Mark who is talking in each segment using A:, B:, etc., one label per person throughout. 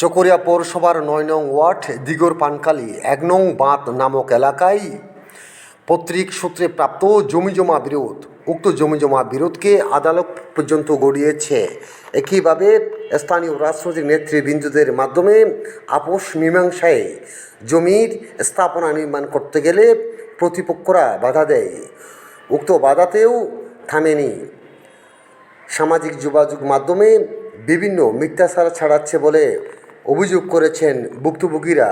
A: চকরিয়া পৌরসভার নয় নং ওয়ার্ড দিগর পানকালি এক নং বাঁধ নামক এলাকায় পত্রিক সূত্রে প্রাপ্ত জমিজমা বিরোধ, উক্ত জমিজমা বিরোধকে আদালত পর্যন্ত গড়িয়েছে। একইভাবে স্থানীয় রাজনৈতিক নেতৃবৃন্দদের মাধ্যমে আপোষ মীমাংসায় জমির স্থাপনা নির্মাণ করতে গেলে প্রতিপক্ষরা বাধা দেয়। উক্ত বাধাতেও থামেনি। সামাজিক যোগাযোগ মাধ্যমে বিভিন্ন মিথ্যাচার ছাড়াচ্ছে বলে অভিযোগ করেছেন ভুক্তভোগীরা।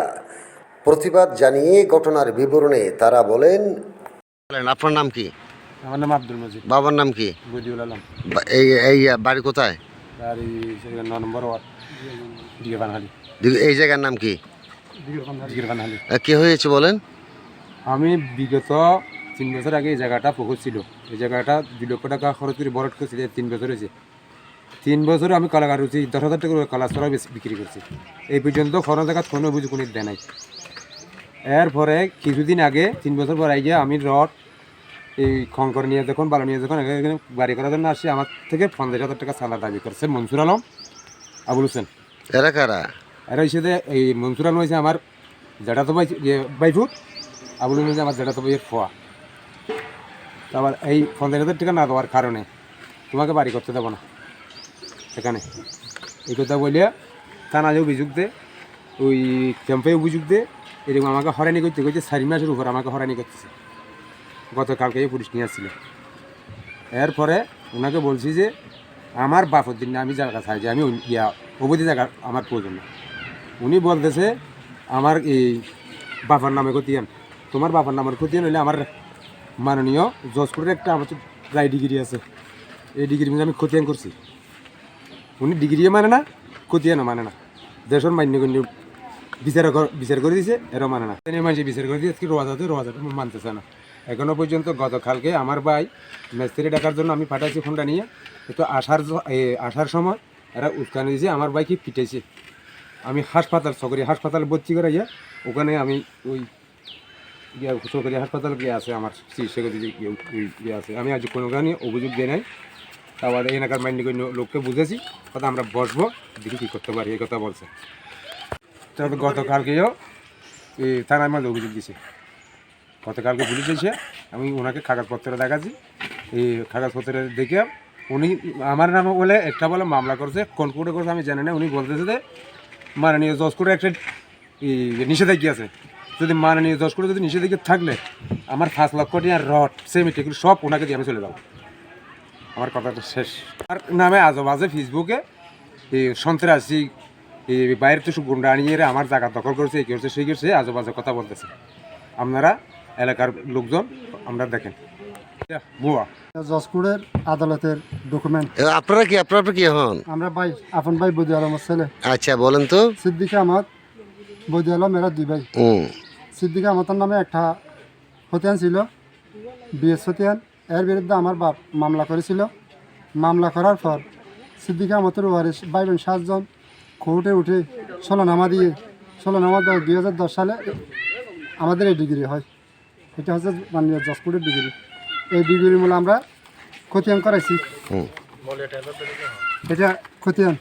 A: প্রতিবাদ জানিয়ে ঘটনার বিবরণে তারা বলেন আপনার নাম কি?
B: আমার নাম আব্দুল মজিদ।
A: বাবার নাম কি?
B: বদিউল আলম।
A: এই এই বাড়ি কোথায়?
B: সেখানে ন নম্বর ওয়ার্ড
A: এই জায়গার নাম কি? কি হয়েছে বলেন?
B: আমি বিগত তিন বছর আগে এই জায়গাটা পুকুর ছিল এই জায়গাটা দুই লক্ষ টাকা খরচ করে বরট করছিল তিন বছর হয়েছে। তিন বছর আমি কলা কাটুছি দশ হাজার টাকা কলা সরা বিক্রি করছি। এই পর্যন্ত কোনো জায়গাত কোনো অভিযোগ কোনো দেয় নাই। এরপরে কিছুদিন আগে তিন বছর পর আগে আমি রড এই খঙ্কর নিয়ে যখন বালু নিয়ে যখন এখানে বাড়ি করার জন্য আসি আমার থেকে পঞ্চাশ হাজার টাকা সালা দাবি করছে মনসুর আলম আবুল হোসেন।
A: এরা কারা?
B: আর হিসেবে এই মনসুর আলম হয়েছে আমার জেঠা তো ভাই বাইফুট আবুল হয়েছে আমার জেঠা তো ভাইয়ের ফোয়া। তারপর এই পঞ্চাশ হাজার টাকা না দেওয়ার কারণে তোমাকে বাড়ি করতে দেবো না। এখানে। এই কথা বলিয়া থানায় অভিযোগ দে, ওই ক্যাম্পে অভিযোগ দে, এরকম আমাকে হরানি করতে করতে চারি মাসের উপর আমাকে হরানি করতেছে। গতকালকে পুলিশ নিয়ে আসছিল। এরপরে ওনাকে বলছি যে, আমার বাপের দিন আমি জায়গা চাই যে আমি ইয়া, অবধি জায়গা আমার প্রয়োজন না। উনি বলতেছে, আমার এই বাবার নামে খতিয়ান তোমার বাবার নামের খতিয়ান হলে আমার মাননীয় জজপুরের একটা আমার প্রায় ডিগ্রি আছে। এই ডিগ্রি আমি খতিয়ান করছি। উনি ডিগ্রিও মানে না খতিয়ানও মানে না। দেশের মান্যগণ্য বিচার কর- বিচার করে দিছে এরও মানে না। মানুষ বিচার করে দিয়ে, আজকে রোয়াজাতে রোয়াজাটা মানতেছে না। এখনও পর্যন্ত গতকালকে আমার ভাই মেস্ত্রি ডাকার জন্য আমি পাঠাইছি ফোনটা নিয়ে। তো আসার আসার সময় এরা উস্কানি দিয়েছে আমার ভাইকে পিটাইছে। আমি হাসপাতাল সরকারি হাসপাতালে ভর্তি করাইয়া ওখানে আমি ওই সরকারি হাসপাতাল গিয়ে আছে আমার চিকিৎসা ইয়ে আছে। আমি আজ কোনো গানে অভিযোগ দিয়ে নাই তারপর এলাকার মাইন্ড লোককে বুঝেছি, কথা আমরা বসবো, দেখি কী করতে পারি, এই কথা বলছে। তবে গতকালকেও এই থানার মাঝে অভিযোগ দিছে। গতকালকে পুলিশ এসে আমি ওনাকে কাগজপত্র দেখাচ্ছি। এই কাগজপত্র দেখে উনি আমার নামে বলে একটা বলে মামলা করছে। কোন কোর্টে করছে আমি জানি না, উনি বলতেছে যে মাননীয় জজ কোর্টে একটা নিষেধাজ্ঞা আছে। যদি মাননীয় জজ কোর্টে যদি নিষেধাজ্ঞা থাকলে, আমার পাঁচ লক্ষ টাকা রড সেমিটি সব ওনাকে দিয়ে আমি চলে যাব। আমার কথাটা শেষ। আর নামে আজব আজে ফেসবুকে এই সন্ত্রাসী এই বাইরের তো সব গুন্ডা আনিয়ে আমার জায়গা দখল করছে এই করছে সেই করছে আজব আজব কথা বলতেছে। আপনারা এলাকার লোকজন আমরা দেখেন। বুয়া
C: জজপুরের আদালতের ডকুমেন্ট।
A: আপনারা কি আপনারা কি হন?
C: আমরা ভাই আপন ভাই বদি আলমের ছেলে।
A: আচ্ছা বলেন তো।
C: সিদ্দিক আহমদ বদি আলম এরা দুই ভাই। সিদ্দিক আহমদের নামে একটা হতিয়ান ছিল বিএস হতিয়ান এর বিরুদ্ধে আমার বাপ মামলা করেছিল। মামলা করার পর সিদ্দিক আহমদের ওয়ারিস ভাই বোন সাতজন কোর্টে উঠে ষোলনামা দিয়ে ষোলনামা দুই হাজার দশ সালে আমাদের এই ডিগ্রি হয়। এটা হচ্ছে মাননীয় জজপুরের ডিগ্রি। এই ডিগ্রি মূল আমরা খতিয়ান করাইছি। এটা খতিয়ান।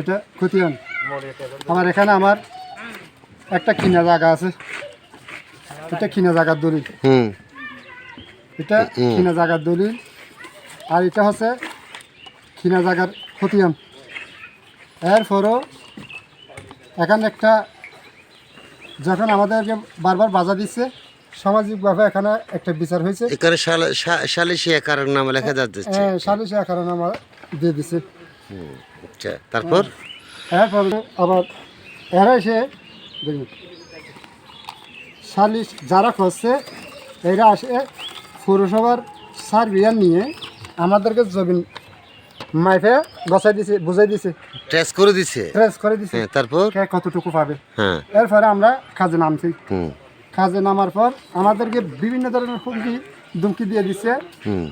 C: এটা খতিয়ান। আমার এখানে আমার একটা কিনা জায়গা আছে। এটা কিনা জায়গার দলিল।
A: হুম।
C: এটা কিনা জায়গার দলিল। আর এটা হচ্ছে কিনা জায়গার খতিয়ান। এরপরও এখানে একটা যখন আমাদেরকে বারবার বাজা দিচ্ছে সামাজিকভাবে এখানে একটা বিচার হয়েছে।
A: এখানে সালিশি কারণ নাম লেখা যাচ্ছে।
C: সালিশে কারণে আমার দিয়ে দিছে
A: আচ্ছা তারপর?
C: এরপরে আবার এরা এসে দেখুন সালিশ যারা করছে এরা আসে পৌরসভার সার্ভিয়ার নিয়ে আমাদেরকে জমিন মাইফে বসাই দিছে বুঝাই দিছে।
A: টেস্ট করে দিছে?
C: ট্রেস করে দিছে।
A: হ্যাঁ তারপর?
C: কে কতটুকু পাবে?
A: হ্যাঁ।
C: এরপরে আমরা কাজে নামছি। কাজে নামার পর আমাদেরকে বিভিন্ন ধরনের হুমকি ধুমকি দিয়ে দিচ্ছে।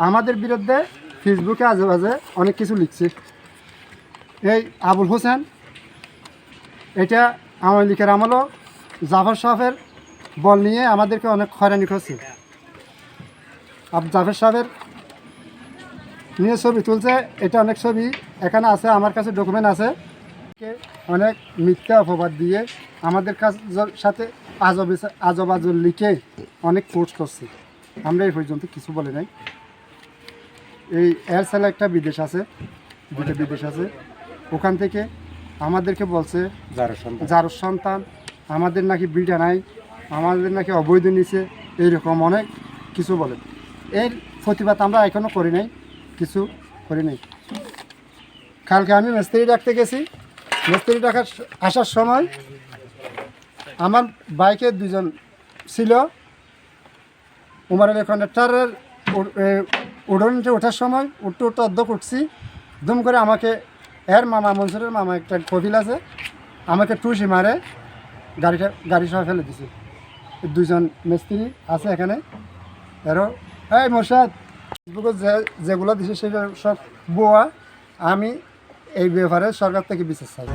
C: আমাদের বিরুদ্ধে ফেসবুকে আজে বাজে অনেক কিছু লিখছে। এই আবুল হোসেন এটা আওয়ামী লীগের আমলও জাফর সাহেবের বল নিয়ে আমাদেরকে অনেক হয়রানি করছে। আব জাফর সাহেবের নিয়ে ছবি তুলছে। এটা অনেক ছবি। এখানে আছে আমার কাছে ডকুমেন্ট আছে। অনেক মিথ্যা অপবাদ দিয়ে আমাদের কাছ সাথে আজব আজব আজব লিখে অনেক কোর্স করছে। আমরা এই পর্যন্ত কিছু বলে নাই। এই এর ছেলে একটা বিদেশ আছে দুটো বিদেশ আছে। ওখান থেকে আমাদেরকে বলছে যার সন্তান। আমাদের নাকি বিটা নাই আমাদের নাকি অবৈধ নিচে এইরকম অনেক কিছু বলে। এর প্রতিবাদ আমরা এখনও করি নাই, কিছু করি নাই। কালকে আমি মিস্ত্রি ডাকতে গেছি। মিস্ত্রি ডাকার আসার সময় আমার বাইকে দুজন ছিল। উমার আলী কন্ডাক্টারের উড়নতে ওঠার সময় উঠতে উঠতে অর্ধেক উঠছি। দুম করে আমাকে, এর মামা, মনসুরের মামা একটা কপিল আছে, আমাকে টুসি মারে, গাড়িটা, গাড়ি সহ ফেলে দিছে। দুজন মিস্ত্রি আছে এখানে, এরও এই মোর্শাদ ফেসবুকে যে, যেগুলো দিছে সেগুলো সব বোয়া। আমি এই ব্যাপারে সরকার থেকে বিচার চাই।